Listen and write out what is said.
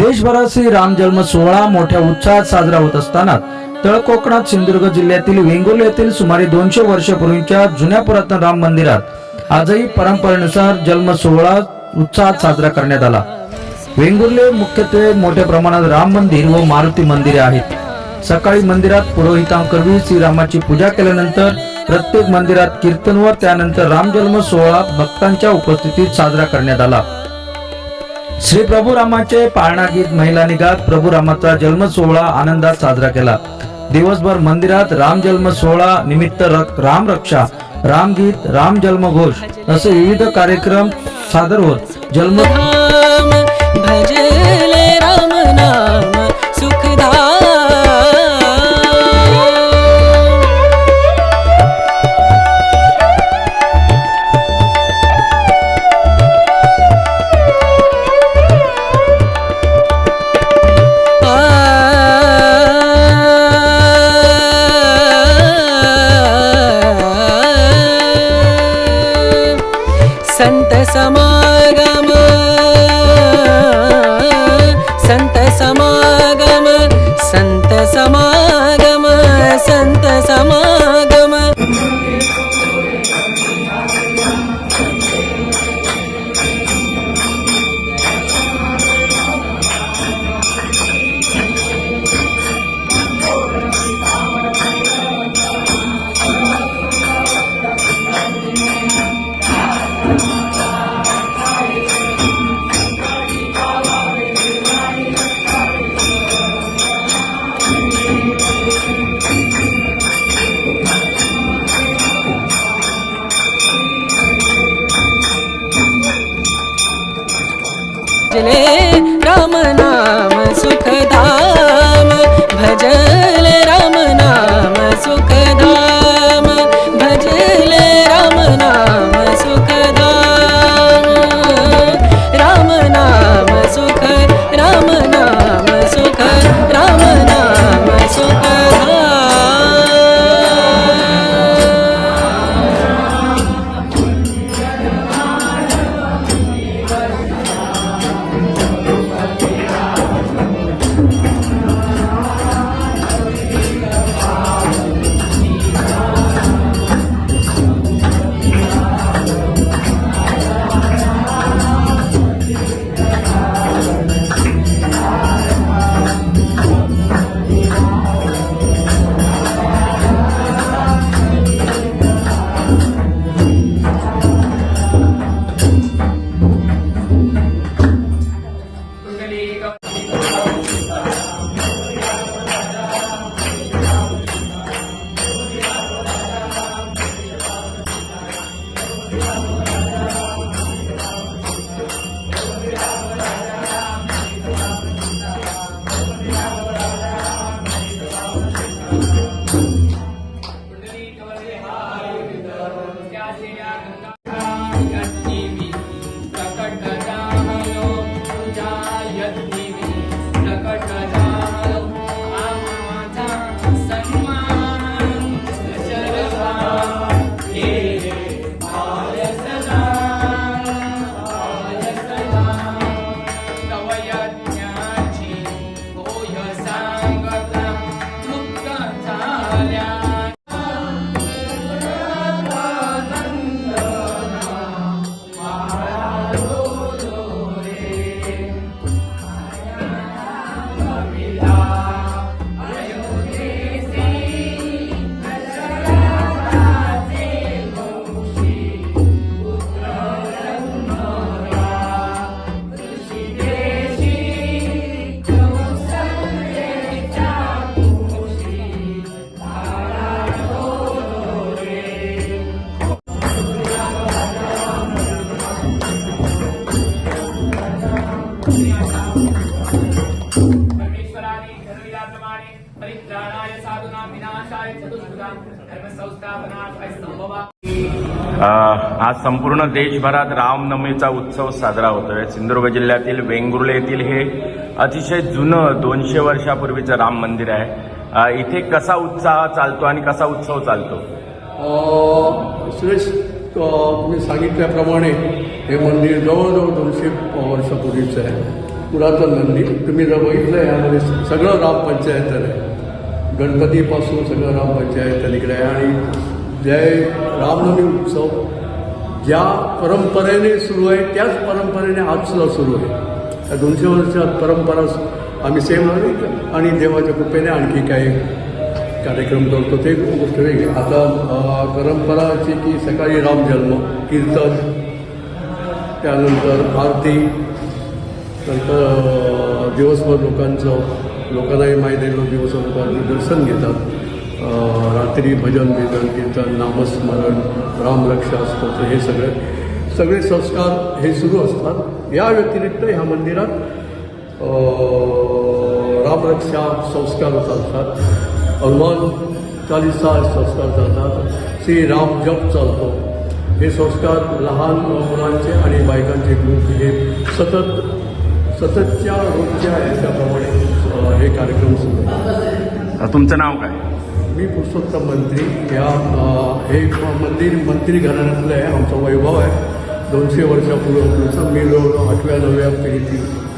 देशभरात श्री राम जन्म सोहळा मोठ्या उत्साहात साजरा होत असताना तळ कोकणात सिंधुदुर्ग जिल्ह्यातील वेंगुर्ले येथील सुमारे दोनशे वर्षपूर्वीच्या जुन्या पुरातन राम मंदिरात आजही परंपरेनुसार जन्म सोहळा उत्साहात साजरा करण्यात आला. वेंगुर्ले मुख्यत्वे मोठ्या प्रमाणात राम मंदिर व मारुती मंदिरे आहेत. सकाळी मंदिरात पुरोहितांकरवी श्रीरामाची पूजा केल्यानंतर प्रत्येक मंदिरात कीर्तन व त्यानंतर राम जन्म सोहळा भक्तांच्या उपस्थितीत साजरा करण्यात आला. श्री प्रभू रामाचे पाळणा गीत महिलांनी प्रभू रामाचा जन्म सोहळा आनंदात साजरा केला. दिवसभर मंदिरात राम जन्म सोहळा निमित्त राम रक्षा राम गीत राम जन्म घोष असे विविध कार्यक्रम सादर होत. जन्म भजले राम नाम. సంత సమాగమ సంత సమాగమ సంత సమాగమ సంత సమా भजले राम नाम सुखधाम भजले राम नाम सुखधाम भजले राम नाम परित्राणाय साधूनां विनाशाय चतुष्पदां धर्मसंस्थापनार्थाय संभवा। अ, आज संपूर्ण देशभरात रामनवमीचा उत्सव साजरा होतोय. सिंधुदुर्ग जिल्ह्यातील वेंगुर्ले येथील हे अतिशय जुनं दोनशे वर्षापूर्वीचं राम मंदिर आहे. इथे कसा उत्साह चालतो आणि कसा उत्सव चालतो? सुरेश तुम्ही सांगितल्याप्रमाणे हे मंदिर जवळजवळ दोनशे वर्षापूर्वीचं आहे. पुरातन मंदिर. तुम्ही जर बघितलं यामध्ये सगळं ग्रामपंचायत आहे गणपतीपासून सगळं ग्रामपंचायत इकडे आहे आणि जय रामनवमी उत्सव ज्या परंपरेने सुरू आहे त्याच परंपरेने आज सुद्धा सुरू आहे. त्या दोनशे वर्षात परंपरा आम्ही सेम आणि देवाच्या कृपेने आणखी काही कार्यक्रम करतो. ते गोष्ट वेगळी. आता परंपराची की सकाळी राम जन्म कीर्तन त्यानंतर आरती नंतर दिवसभर लोकांचं लोकांनाही माहिती आहे लोक दिवसभर दर्शन घेतात. रात्री भजन बिजन कीर्तन नामस्मरण रामरक्षा स्तोत्र हे सगळे सगळे संस्कार हे सुरू असतात. या व्यतिरिक्त ह्या मंदिरात रामरक्षा संस्कार चालतात. हनुमान चालिसा संस्कार चालतात. श्री राम जप चालतो. हे संस्कार लहान मुलांचे आणि बायकांचे ग्रुप हे सतत सततच्या रोजच्या याच्याप्रमाणे हे कार्यक्रम सुरू आहेत. अ, तुमचं नाव काय? मी पुरुषोत्तम मंत्री. या हे मंदिर मंत्री घराण्यातलं आहे. आमचा वैभव आहे. दोनशे वर्षापूर्वीचं मी जवळजवळ आठव्या नवव्या पिढीतील